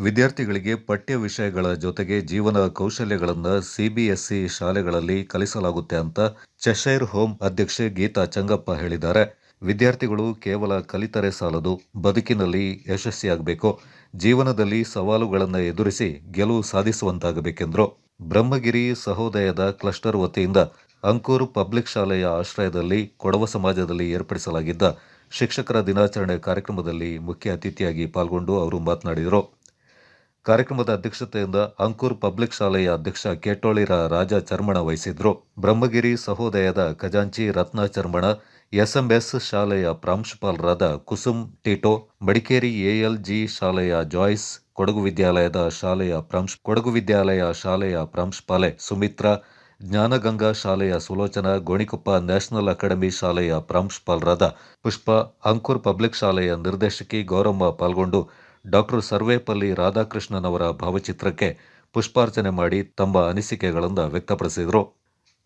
ವಿದ್ಯಾರ್ಥಿಗಳಿಗೆ ಪಠ್ಯ ವಿಷಯಗಳ ಜೊತೆಗೆ ಜೀವನ ಕೌಶಲ್ಯಗಳನ್ನು ಸಿಬಿಎಸ್ಇ ಶಾಲೆಗಳಲ್ಲಿ ಕಲಿಸಲಾಗುತ್ತೆ ಅಂತ ಚೆಶೈರ್ ಹೋಮ್ ಅಧ್ಯಕ್ಷೆ ಗೀತಾ ಚಂಗಪ್ಪ ಹೇಳಿದ್ದಾರೆ. ವಿದ್ಯಾರ್ಥಿಗಳು ಕೇವಲ ಕಲಿತರೆ ಸಾಲದು, ಬದುಕಿನಲ್ಲಿ ಯಶಸ್ವಿಯಾಗಬೇಕು. ಜೀವನದಲ್ಲಿ ಸವಾಲುಗಳನ್ನು ಎದುರಿಸಿ ಗೆಲುವು ಸಾಧಿಸುವಂತಾಗಬೇಕೆಂದರು. ಬ್ರಹ್ಮಗಿರಿ ಸಹೋದಯದ ಕ್ಲಸ್ಟರ್ ವತಿಯಿಂದ ಅಂಕೂರು ಪಬ್ಲಿಕ್ ಶಾಲೆಯ ಆಶ್ರಯದಲ್ಲಿ ಕೊಡವ ಸಮಾಜದಲ್ಲಿ ಏರ್ಪಡಿಸಲಾಗಿದ್ದ ಶಿಕ್ಷಕರ ದಿನಾಚರಣೆ ಕಾರ್ಯಕ್ರಮದಲ್ಲಿ ಮುಖ್ಯ ಅತಿಥಿಯಾಗಿ ಪಾಲ್ಗೊಂಡು ಅವರು ಮಾತನಾಡಿದರು. ಕಾರ್ಯಕ್ರಮದ ಅಧ್ಯಕ್ಷತೆಯಿಂದ ಅಂಕೂರ್ ಪಬ್ಲಿಕ್ ಶಾಲೆಯ ಅಧ್ಯಕ್ಷ ಕೇಟೋಳಿರ ರಾಜ ಚರ್ಮಣ ವಹಿಸಿದ್ರು. ಬ್ರಹ್ಮಗಿರಿ ಸಹೋದಯದ ಖಜಾಂಚಿ ರತ್ನ ಚರ್ಮಣ, ಎಸ್ಎಂಎಸ್ ಶಾಲೆಯ ಪ್ರಾಂಶುಪಾಲರಾದ ಕುಸುಮ್ ಟೀಟೋ, ಮಡಿಕೇರಿ ಎಎಲ್ಜಿ ಶಾಲೆಯ ಜಾಯ್ಸ್, ಕೊಡಗು ವಿದ್ಯಾಲಯದ ಶಾಲೆಯ ಪ್ರಾಂಶು, ಕೊಡಗು ವಿದ್ಯಾಲಯ ಶಾಲೆಯ ಪ್ರಾಂಶುಪಾಲೆ ಸುಮಿತ್ರಾ, ಜ್ಞಾನಗಂಗಾ ಶಾಲೆಯ ಸುಲೋಚನಾ, ಗೋಣಿಕೊಪ್ಪ ನ್ಯಾಷನಲ್ ಅಕಾಡೆಮಿ ಶಾಲೆಯ ಪ್ರಾಂಶುಪಾಲರಾದ ಪುಷ್ಪ, ಅಂಕೂರ್ ಪಬ್ಲಿಕ್ ಶಾಲೆಯ ನಿರ್ದೇಶಕಿ ಗೌರಮ್ಮ ಪಾಲ್ಗೊಂಡು ಡಾಕ್ಟರ್ ಸರ್ವೇಪಲ್ಲಿ ರಾಧಾಕೃಷ್ಣನ್ ಅವರ ಭಾವಚಿತ್ರಕ್ಕೆ ಪುಷ್ಪಾರ್ಚನೆ ಮಾಡಿ ತಮ್ಮ ಅನಿಸಿಕೆಗಳನ್ನು ವ್ಯಕ್ತಪಡಿಸಿದರು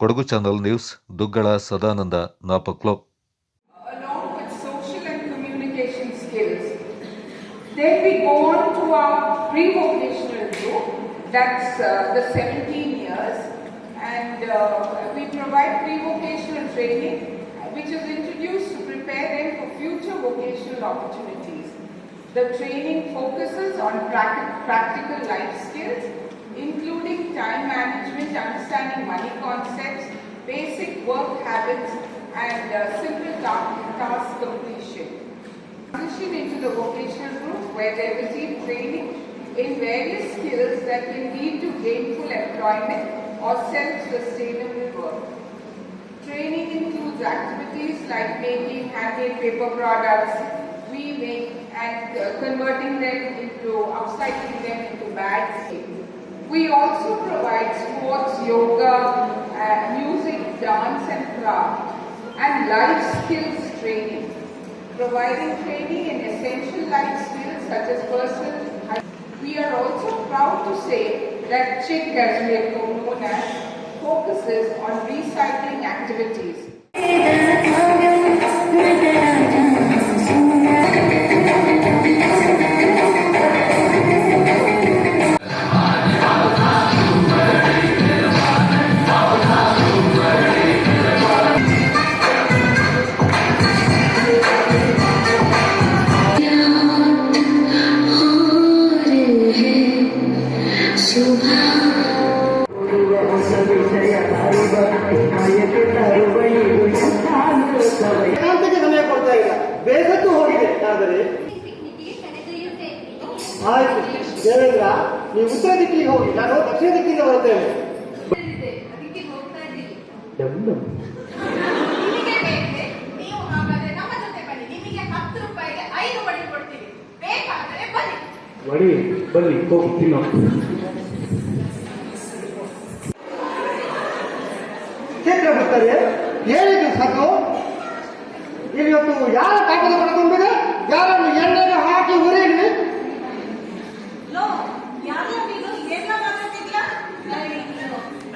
ಕೊಡಗು ಚಾನಲ್ ನ್ಯೂಸ್ ದುಗ್ಗಳ ಸದಾನಂದ ನಾಪಕ್ಲೋ. Then we go on to our pre-vocational group, that's uh, the 17 years, and uh, we provide pre-vocational training, uh, which is introduced to prepare them for future vocational opportunities. The training focuses on practical life skills, including time management, understanding money concepts, basic work habits, and uh, simple ta- task completion. Transition into the vocational group where they receive training in various skills that can lead to gainful employment or self-sustainable work. Training includes activities like making handmade paper products, weaving, and uh, converting them into, upcycling them into bags. We also provide sports, yoga, uh, music, dance and craft, and life skills training. Providing training in essential life skills such as personal. We are also proud to say that CHIC, as we are known as, focuses on recycling activities. ಸಮಯ ಕೊಡ್ತಾ ಇಲ್ಲ. ಬೇಸತ್ತು ಹೋಗಿದೆ ಆದರೆ. ಆಯ್ತು ದೇವೇಂದ್ರ ನೀವು ಉತ್ತರ ದಿಕ್ಕಿಗೆ ಹೋಗಿ ನಾನು ದಕ್ಷಿಣ ದಿಕ್ಕಿಂದ ಬರುತ್ತೇನೆ ಅದಕ್ಕೆ ಹೋಗ್ತಾ ಇದ್ದೀವಿ ಡಮ್ ಡಮ್. ನಿಮಗೆ ಬೇಕೆ ನೀವು ಹಾಗಾದ್ರೆ ನಮ್ಮ ಜೊತೆ ಬನ್ನಿ ನಿಮಗೆ ಹತ್ತು ರೂಪಾಯಿಗೆ ಐದು ಬಡಿ ಕೊಡ್ತೀವಿ ಬೇಕಾದರೆ ಬನ್ನಿ ಬಡಿ ಬನ್ನಿ ಹೋಗಿ ತಿನ್ನೋ ಚಕ್ರವರ್ತಾರೆ ಹೇಳಿದ್ರು ಸಾಕು. ಇಲ್ಲಿ ಇವತ್ತು ಯಾರ ಕಾಗದ ಪಡೆದುಕೊಂಡಿದೆ? ಯಾರನ್ನು ಎಣ್ಣೆ